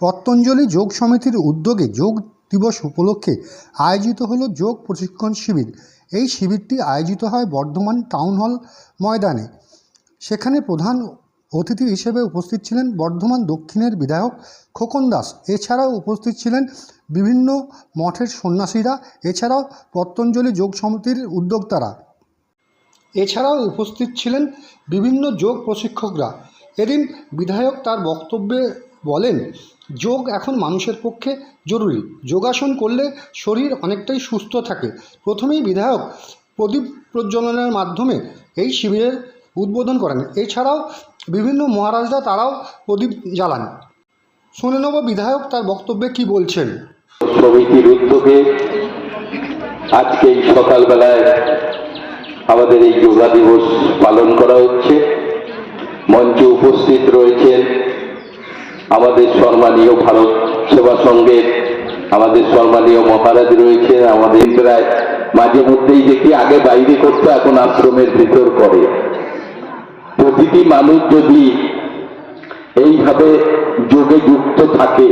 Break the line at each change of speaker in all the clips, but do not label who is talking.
পতঞ্জলি যোগ সমিতির উদ্যোগে যোগ দিবস উপলক্ষে আয়োজিত হলো যোগ প্রশিক্ষণ শিবির। এই শিবিরটি আয়োজিত হয় বর্ধমান টাউন হল ময়দানে। সেখানে প্রধান অতিথি হিসেবে উপস্থিত ছিলেন বর্ধমান দক্ষিণের বিধায়ক খোকন দাস। এছাড়াও উপস্থিত ছিলেন বিভিন্ন মঠের সন্ন্যাসীরা। এছাড়াও পতঞ্জলি যোগ সমিতির উদ্যোক্তারা। এছাড়াও উপস্থিত ছিলেন বিভিন্ন যোগ প্রশিক্ষকরা। এদিন বিধায়ক তার বক্তব্যে বলেন, যোগ এখন মানুষের পক্ষে জরুরি। যোগাসন করলে শরীর অনেকটাই সুস্থ থাকে। প্রথমেই বিধায়ক প্রদীপ প্রজ্বলনের মাধ্যমে এই শিবিরের উদ্বোধন করেন। এছাড়াও বিভিন্ন মহারাজরা তারাও প্রদীপ জ্বালান। শুনে নেব বিধায়ক তার বক্তব্যে কি বলছেন।
সমিতির উদ্যোগে আজকে এই সকালবেলায় আমাদের এই যোগা দিবস পালন করা হচ্ছে। মঞ্চে উপস্থিত রয়েছেন আমাদের সম্মানীয় ভারত সেবা সংঘের, আমাদের সম্মানীয় মহারাজ রয়েছেন, আমাদের প্রায় মাঝে মধ্যেই দেখি আগে বাইরে করতো, এখন আশ্রমের ভিতর করে। প্রতিটি মানুষ যদি এইভাবে যোগে যুক্ত থাকে,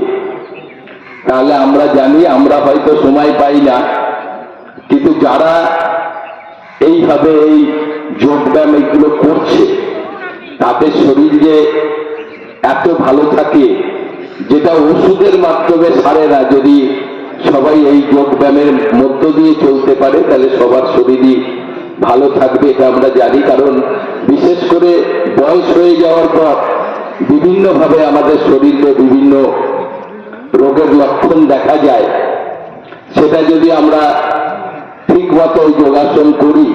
তাহলে আমরা জানি আমরা হয়তো সময় পাই না। কিন্তু যারা এইভাবে এই যোগব্যায়াম এগুলো করছে, তাদের শরীর যে এত ভালো থাকে যেটা ওষুধের মাধ্যমে সারে না। যদি সবাই এই যোগব্যায়ামের মধ্য দিয়ে চলতে পারে, তাহলে সবার শরীরই ভালো থাকবে এটা আমরা জানি। কারণ বিশেষ করে বয়স হয়ে যাওয়ার পর বিভিন্নভাবে আমাদের শরীরে বিভিন্ন রোগের লক্ষণ দেখা যায়। সেটা যদি আমরা ঠিক মতো যোগাসন করি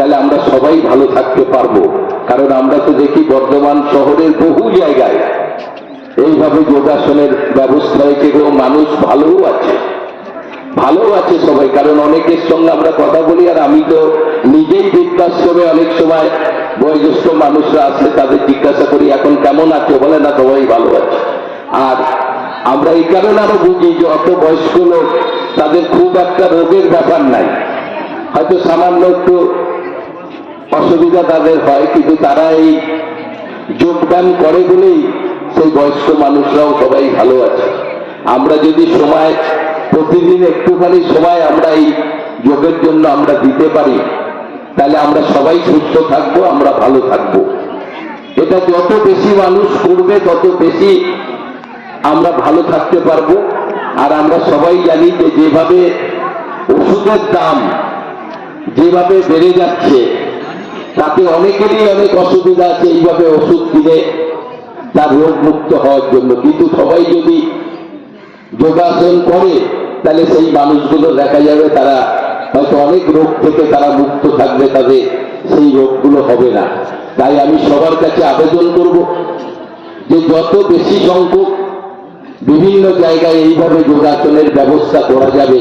তাহলে আমরা সবাই ভালো থাকতে পারব। কারণ আমরা তো দেখি বর্ধমান শহরের বহু জায়গায় এইভাবে যোগাসনের ব্যবস্থা হয়েছে এবং মানুষ ভালোও আছে। ভালো আছে সবাই, কারণ অনেকের সঙ্গে আমরা কথা বলি আর আমি তো নিজেই বৃদ্ধাশ্রমে অনেক সময় বয়োজ্যেষ্ঠ মানুষরা আসলে তাদের জিজ্ঞাসা করি, এখন কেমন আছে? বলে, না, সবাই ভালো আছে। আর আমরা এই কারণে আরও বুঝি যে অত বয়স্ক লোক, তাদের খুব একটা রোগের ব্যাপার নাই। হয়তো সামান্য একটু অসুবিধা তাদের হয়, কিন্তু তারা এই যোগদান করে বলেই সেই বয়স্ক মানুষরাও সবাই ভালো আছে। আমরা যদি সময়, প্রতিদিন একটুখানি সময় আমরা এই যোগের জন্য আমরা দিতে পারি, তাহলে আমরা সবাই সুস্থ থাকব, আমরা ভালো থাকব। এটা যত বেশি মানুষ করবে, তত বেশি আমরা ভালো থাকতে পারব। আর আমরা সবাই জানি যে যেভাবে ওষুধের দাম যেভাবে বেড়ে যাচ্ছে তাতে অনেকেরই অনেক অসুবিধা আছে, এইভাবে ওষুধ কিনে তার রোগ মুক্ত হওয়ার জন্য। কিন্তু সবাই যদি যোগাসন করে, তাহলে সেই মানুষগুলো দেখা যাবে তারা হয়তো অনেক রোগ থেকে তারা মুক্ত থাকবে তাদের সেই রোগগুলো হবে না। তাই আমি সবার কাছে আবেদন করব যে যত বেশি সংখ্যক বিভিন্ন জায়গায় এইভাবে যোগাসনের ব্যবস্থা করা যাবে,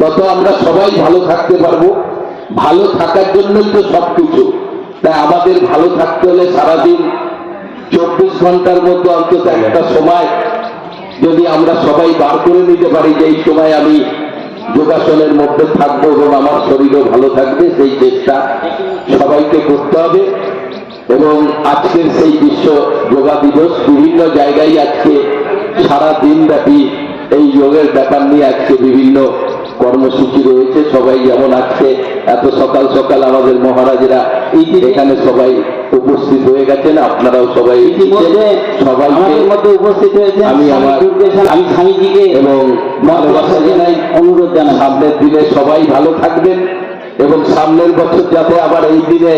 তত আমরা সবাই ভালো থাকতে পারব। ভালো থাকার জন্যই তো সবকিছু। তাই আমাদের ভালো থাকতে হলে সারাদিন চব্বিশ ঘণ্টার মধ্যে অন্তত একটা সময় যদি আমরা সবাই বার করে নিতে পারি যে এই সময় আমি যোগাসনের মধ্যে থাকব এবং আমার শরীরও ভালো থাকবে, সেই চেষ্টা সবাইকে করতে হবে। এবং আজকের সেই বিশ্ব যোগা দিবস বিভিন্ন জায়গায় আজকে সারা দিন ব্যাপী এই যোগের ব্যাপার নিয়ে আজকে বিভিন্ন কর্মসূচি রয়েছে সবাই যেমন আজকে এত সকাল সকাল আমাদের মহারাজেরা এখানে সবাই উপস্থিত হয়ে গেছেন আপনারাও সবাই
আমাদের মধ্যে উপস্থিত হয়েছে
আমি আমার-
আমি স্বামীজিকে
এবং ভালোবাসা জানাই
অনুরোধ জানাই।
সামনের দিনে সবাই ভালো থাকবেন এবং সামনের বছর যাতে আবার এই দিনে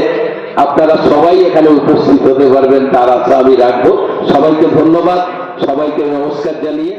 আপনারা সবাই এখানে উপস্থিত হতে পারবেন তার আশা আমি রাখব। সবাইকে ধন্যবাদ সবাইকে নমস্কার জানিয়ে